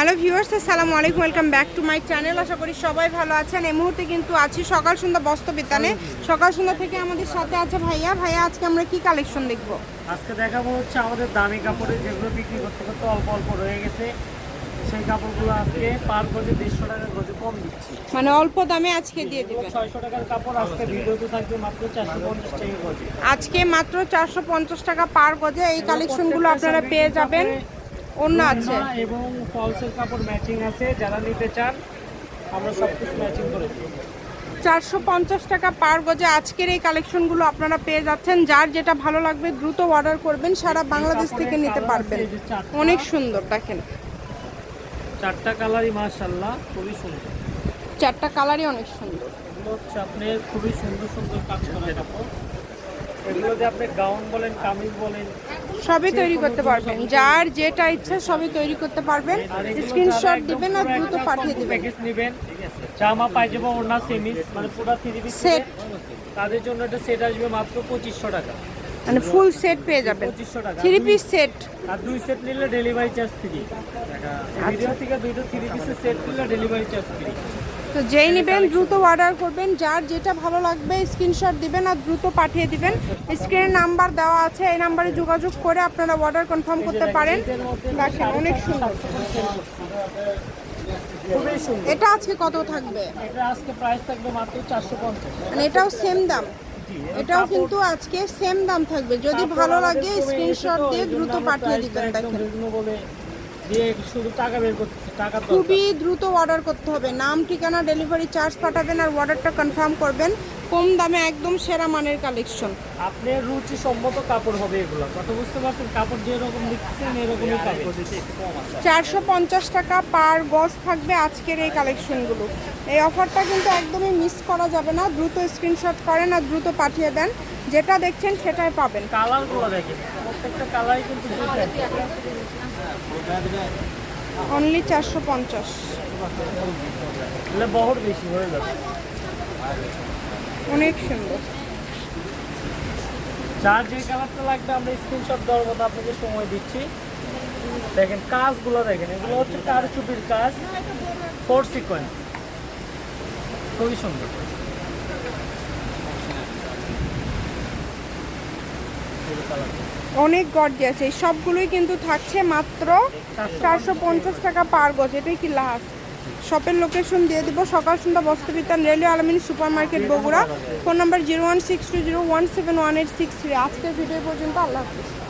Hello viewers আসসালামু আলাইকুম welcome back to my channel. আশা করি সবাই ভালো আছেন। এই মুহূর্তে কিন্তু আছি সকাল সন্ধ্যা বস্ত্র বিতানে। সকাল সন্ধ্যা থেকে আমাদের সাথে আছে ভাইয়া। ভাইয়া আজকে আমরা কি কালেকশন দেখব? আজকে দেখাবো হচ্ছে আমাদের দামি কাপড়ে যেগুলো বিক্রি করতে করতে অল্প অল্প রয়ে গেছে। সেই কাপড়গুলো আজকে পার গজে দেড়শো টাকার গজে কম দিচ্ছি। মানে অল্প দামে আজকে দিয়ে দিবেন। ছয়শো টাকার কাপড় আজকে ভিডিওতে থাকবে মাত্র চারশো পঞ্চাশ টাকা গজে। আজকে মাত্র চারশো পঞ্চাশ টাকা পার গজে এই কালেকশনগুলো আপনারা পেয়ে যাবেন। অন্য আছে। এবং ফলসের কাপড় ম্যাচিং আছে যারা নিতে চান আমরা সব কিছু ম্যাচিং করে দিই চারশো পঞ্চাশ টাকা পার গজে আজকের এই কালেকশনগুলো আপনারা পেয়ে যাচ্ছেন। যার যেটা ভালো লাগবে দ্রুত অর্ডার করবেন সারা বাংলাদেশ থেকে নিতে পারবেন। অনেক সুন্দর দেখেন। চারটা কালারই মাশাল্লাহ খুবই সুন্দর। চারটা কালারই অনেক সুন্দর। হচ্ছে আপনার খুবই সুন্দর সুন্দর কাজ করা কাপড়। এগুলো যে আপনি গাউন বলেন কামিজ বলেন সবই তৈরি করতে পারবেন। যার যেটা ইচ্ছা সবই তৈরি করতে পারবেন। স্ক্রিনশট দিবেন আর দ্রুত পাঠিয়ে দিবেন। নেবেন জামা পায়জামা ওড়না সেমিস মানে পুরো থ্রি পিস Set. তাদের জন্য একটা সেট আসবে মাত্র পঁচিশশো টাকা। মানে ফুল সেট পেয়ে যাবেন। থ্রি পিস সেট আর দুই সেট নিলে ডেলিভারি চার্জ ফ্রি ভিডিও থেকে দুইটো থ্রি পিসের সেট নিলে ডেলিভারি চার্জ ফ্রি তো যেই নেবেন দ্রুত অর্ডার করবেন যার যেটা ভালো লাগবে স্ক্রিনশট দিবেন আর দ্রুত পাঠিয়ে দিবেন। স্ক্রিনে নাম্বার দেওয়া আছে এই নাম্বারে যোগাযোগ করে আপনারা অর্ডার কনফার্ম করতে পারেন। দেখেন অনেক সুন্দর। এটা আজকে কত থাকবে? এটা আজকে প্রাইস থাকবে মাত্র চারশো পঞ্চাশ। মানে এটাও সেম দাম। এটাও কিন্তু আজকে সেম দাম থাকবে। যদি ভালো লাগে স্ক্রিনশট দিয়ে দ্রুত পাঠিয়ে দিবেন দেখেন। শুধু টাকা বের টাকা খুবই দ্রুত অর্ডার করতে হবে। নাম, ঠিকানা ডেলিভারি চার্জ পাঠাবেন আর অর্ডারটা কনফার্ম করবেন। কম দামে একদম সেরা মানের কালেকশন আপনার রুচি সম্মত কাপড় হবে এগুলো। কত বুঝতে পারছেন? কাপড় যে যেরকম দেখছেন এরকমই কাপড় চারশো পঞ্চাশ টাকা পার গজ থাকবে আজকের এই কালেকশনগুলো এই অফারটা কিন্তু একদমই মিস করা যাবে না। দ্রুত স্ক্রিনশট করেন আর দ্রুত পাঠিয়ে দেন। যেটা দেখছেন সেটাই পাবেন। কালারগুলো দেখেন। প্রত্যেকটা কালারই কিন্তু অনলি চারশো পঞ্চাশ। বহর বেশি হয়ে যাবে। অনেক সুন্দর। যার যে কালারটা লাগবে আমরা স্ক্রিনশট দেওয়ার মতো আপনাকে সময় দিচ্ছি। দেখেন কাজগুলো দেখেন এগুলো হচ্ছে কারচুপির কাজ ফোর সিকোয়েন্স খুবই সুন্দর। অনেক গর্জিয়াস এই সবগুলোই কিন্তু থাকছে মাত্র চারশো পঞ্চাশ। টাকা পার গজ এটাই কি লাস্ট শপের লোকেশন দিয়ে দিব। সকাল সন্ধ্যা বস্ত্রবিতান railway আলমিনী super market Bogura. Phone number zero one six two zero one seven one eight six three. আজকের ভিডিও পর্যন্ত আল্লাহ হাফিজ।